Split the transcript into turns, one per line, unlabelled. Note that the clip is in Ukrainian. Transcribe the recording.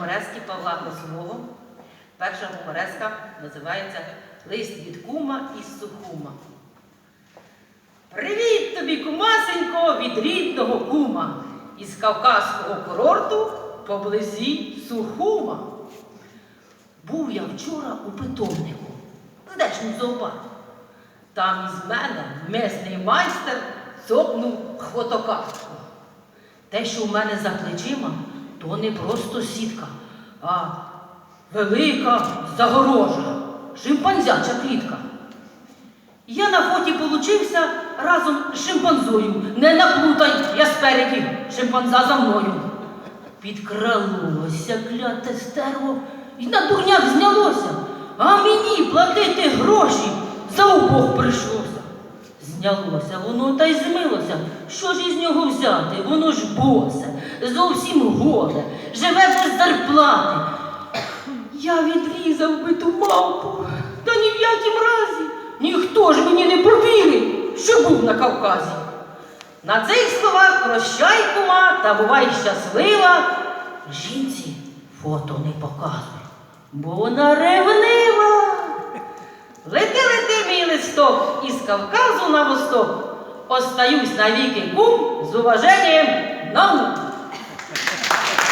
гуморески Павла Косового. Перша гумореска називається Лист від кума із Сухума. Привіт тобі, кумасенько, від рідного кума із Кавказського курорту поблизі Сухума. Був я вчора у питомнику, здечному зоопарку. Там із мене месний майстер цокнув хвотокартку. Те, що в мене за плечима, то не просто сітка, а велика загорожа, шимпанзяча клітка. Я на фоті получився разом з шимпанзою. Не наплутай, я спереді, шимпанза за мною. Підкралося кляте стерво і на дурняк знялося, а мені платити гроші за обох прийшлося. Знялося воно та й змилося. Що ж із нього взяти? Воно ж босе, зовсім голе, живе без зарплати. Я відрізав би ту мавпу, та ні в якім разі ніхто ж мені не повірить, що був на Кавказі. На цих словах прощай, кума, та бувай щаслива. Жінці фото не показуй, бо вона ревнива. Лети, лети, мій листок, із Кавказу на восток. Остаюсь навіки кум з уваженням наук. Thank you.